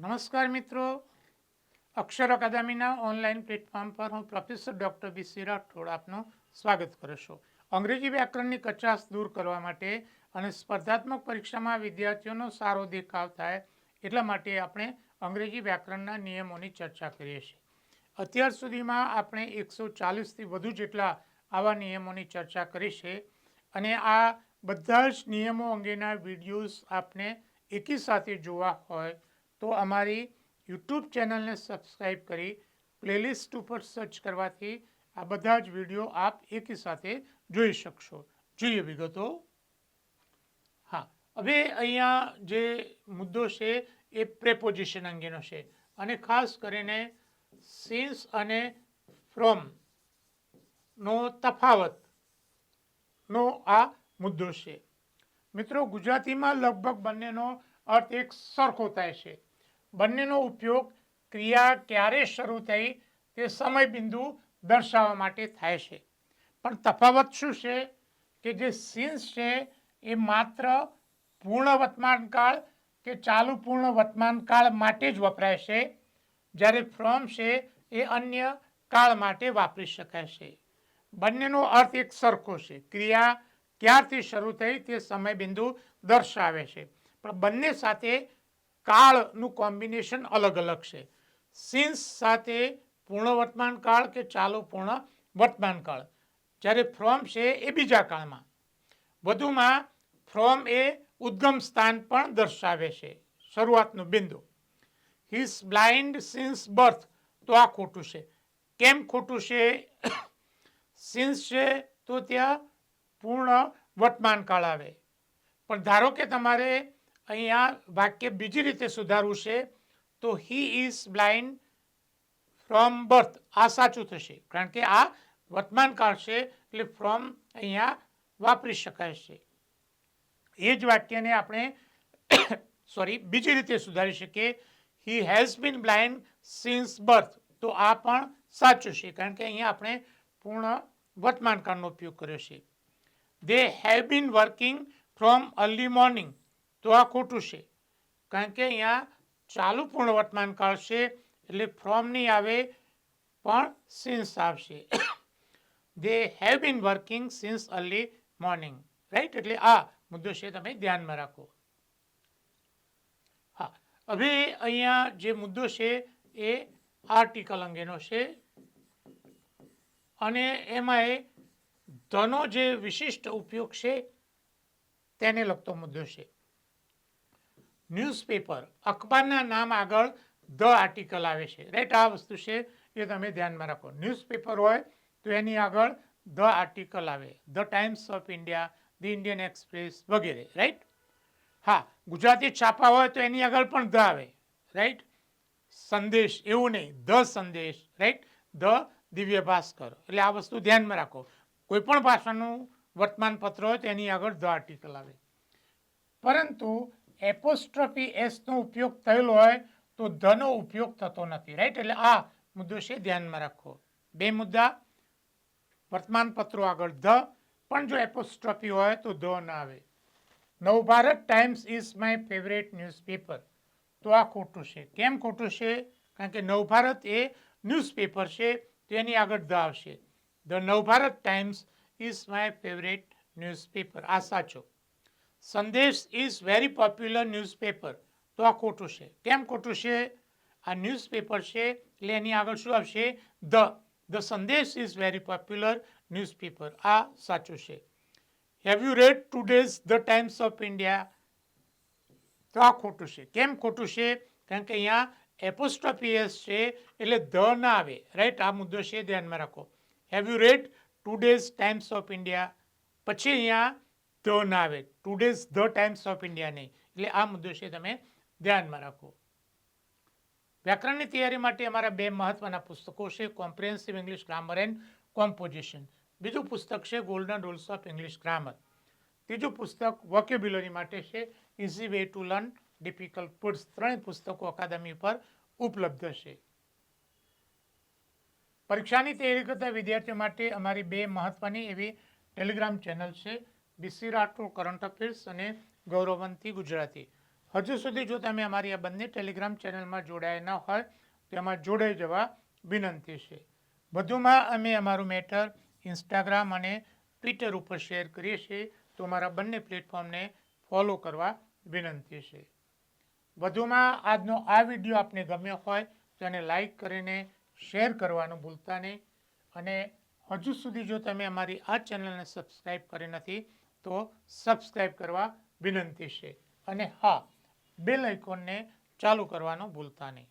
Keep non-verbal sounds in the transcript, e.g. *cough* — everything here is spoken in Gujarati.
નમસ્કાર મિત્રો. અક્ષર અકાદમીના ઓનલાઈન પ્લેટફોર્મ પર હું પ્રોફેસર ડૉક્ટર બીસી રાઠોડ આપનું સ્વાગત કરું છું. અંગ્રેજી વ્યાકરણની કચાશ દૂર કરવા માટે અને સ્પર્ધાત્મક પરીક્ષામાં વિદ્યાર્થીઓનો સારો દેખાવ થાય એટલા માટે આપણે અંગ્રેજી વ્યાકરણના નિયમોની ચર્ચા કરીએ છીએ. અત્યાર સુધીમાં આપણે એકસો ચાલીસથી વધુ જેટલા આવા નિયમોની ચર્ચા કરી છે અને આ બધા જ નિયમો અંગેના વિડીયોઝ આપને એકી સાથે જોવા હોય તો અમારી યુટ્યુબ ચેનલને સબસ્ક્રાઈબ કરી પ્લેલિસ્ટ ઉપર સર્ચ કરવાથી આ બધા જ વીડિયો આપ એકી સાથે જોઈ શકશો. જોઈએ વિગતો. હા, હવે અહીંયા જે મુદ્દો છે એ પ્રેપોઝિશન અંગેનો છે અને ખાસ કરીને સિન્સ અને ફ્રોમ નો તફાવત નો આ મુદ્દો છે. મિત્રો, ગુજરાતીમાં લગભગ બંનેનો અર્થ એક સરખો થાય છે. બંનેનો ઉપયોગ ક્રિયા ક્યારે શરૂ થઈ તે સમય બિંદુ દર્શાવવા માટે થાય છે. પણ તફાવત શું છે કે જે સીન્સ છે એ માત્ર પૂર્ણ વર્તમાનકાળ કે ચાલુ પૂર્ણ વર્તમાનકાળ માટે જ વપરાય છે? જ્યારે ફ્રોમ છે એ અન્ય કાળ માટે વાપરી શકાય છે. બંનેનો અર્થ એક સરખો છે. ક્રિયા ક્યારથી શરૂ થઈ તે સમય બિંદુ દર્શાવે છે. પણ બંને સાથે કાળનું કોમ્બિનેશન અલગ અલગ છે. સિન્સ સાથે પૂર્ણ વર્તમાન કાળ કે ચાલુ પૂર્ણ વર્તમાન કાળ? જ્યારે ફ્રોમ છે એ બીજા કાળમાં. વધુમાં ફ્રોમ એ ઉદ્ગમ સ્થાન પણ દર્શાવે છે. શરૂઆતનું બિંદુ. હિઝ બ્લાઇન્ડ સિન્સ બર્થ તો આ ખોટું છે. કેમ ખોટું છે? સિન્સ છે તો ત્યાં પૂર્ણ વર્તમાન કાળ આવે. પણ ધારો કે તમારે અહીંયા વાક્ય બીજી રીતે સુધારવું છે, તો he is blind from birth આ સાચું થશે, કારણ કે આ વર્તમાન કાળ છે, એટલે ફ્રોમ અહીંયા વાપરી શકાય છે. એ જ વાક્યને આપણે *coughs* સોરી બીજી રીતે સુધારી શકીએ. He has been blind since birth તો આ પણ સાચું છે, કારણ કે અહીંયા આપણે પૂર્ણ વર્તમાન કાળનો ઉપયોગ કર્યો છે. They have been working from early morning તો આ ખોટું છે. કારણ કે અહીંયા ચાલુ પૂર્ણ વર્તમાન કાળ છે એટલે ફ્રોમ નહીં આવે પણ સિન્સ આવશે. They have been working since early morning right એટલે આ મુદ્દો છે તમે ધ્યાનમાં રાખો. હા. હવે અહીંયા જે મુદ્દો છે એ આર્ટિકલ અંગેનો છે. અને એમાં એ ધનો જે વિશિષ્ટ ઉપયોગ છે તેને લગતો મુદ્દો છે. ન્યૂઝપેપર. અખબારના નામ આગળ ધ આર્ટિકલ આવે છે. રાઈટ આ વસ્તુ છે, એ તમે ધ્યાનમાં રાખો. ન્યૂઝપેપર હોય તો એની આગળ ધ આર્ટિકલ આવે. The Times of India, the Indian Express વગેરે. રાઈટ હા, ગુજરાતી છાપા હોય તો એની આગળ પણ ધ આવે. રાઈટ સંદેશ, એવું નહીં. ધ સંદેશ. Write the Divya Bhaskar. એટલે આ વસ્તુ ધ્યાનમાં રાખો. કોઈ પણ ભાષાનું વર્તમાનપત્ર હોય તો એની આગળ ધ આર્ટિકલ આવે. પરંતુ એપોસ્ટ્રોફી એસનો ઉપયોગ થયેલો હોય તો ધનો ઉપયોગ થતો નથી. રાઈટ એટલે આ મુદ્દો છે, ધ્યાનમાં રાખો. બે મુદ્દા. વર્તમાનપત્રો આગળ ધ. પણ જો એપોસ્ટ્રોફી હોય તો ધ ના આવે. Navbharat Times is my favourite newspaper તો આ ખોટું છે. કેમ ખોટું છે? કારણ કે નવભારત એ ન્યૂઝપેપર છે, તો એની આગળ ધ આવશે. The Navbharat Times is my favourite newspaper આ સાચો. સંદેશ ઇઝ વેરી પોપ્યુલર ન્યૂઝપેપર તો આ ખોટું છે. કેમ ખોટું છે? આ ન્યૂઝપેપર છે એટલે એની આગળ શું આવશે? The. The Sandesh is very popular newspaper આ સાચું છે. Have you read today's the Times of India તો આ ખોટું છે. કેમ ખોટું છે? કારણ કે અહીંયા એપોસ્ટોપીએસ છે એટલે ધ ના આવે. રાઈટ આ મુદ્દો છે ધ્યાનમાં રાખો. Have you read today's Times of India પછી અહીંયા ધ ના આવે today's the Times of India નહીં. એટલે આ મુદ્દો છે તમે ધ્યાનમાં રાખો. વ્યાકરણની તૈયારી માટે અમારા બે મહત્વના પુસ્તકો છે comprehensive English grammar and composition બીજું પુસ્તક છે golden rules of English grammar ત્રીજું પુસ્તક વોકેબ્યુલરી માટે છે easy way to learn difficult words ત્રણેય પુસ્તકો અકાદમી પર ઉપલબ્ધ છે. પરીક્ષાની તૈયારી કરતા વિદ્યાર્થીઓ માટે અમારી બે મહત્વની એવી ટેલિગ્રામ ચેનલ છે B C Rathod, current affairs અને ગૌરવંતી ગુજરાતી. હજુ સુધી જો તમે અમારી આ બંને ટેલિગ્રામ ચેનલમાં જોડાયા ન હોય, તો એમાં જોડાઈ જવા વિનંતી છે. વધુમાં અમે અમારું મેટર ઇન્સ્ટાગ્રામ અને ટ્વિટર ઉપર શેર કરીએ છીએ, તો અમારા બંને પ્લેટફોર્મને ફોલો કરવા વિનંતી છે. વધુમાં આજનો આ વીડિયો આપને ગમ્યો હોય, તો એને લાઈક કરીને શેર કરવાનું ભૂલતા નહીં. અને હજુ સુધી જો તમે અમારી આ ચેનલને સબસ્ક્રાઈબ કરી નથી તો સબસ્ક્રાઈબ કરવા વિનંતી છે. અને હા બેલ આઇકોનને ચાલુ કરવાનું ભૂલતા નહીં.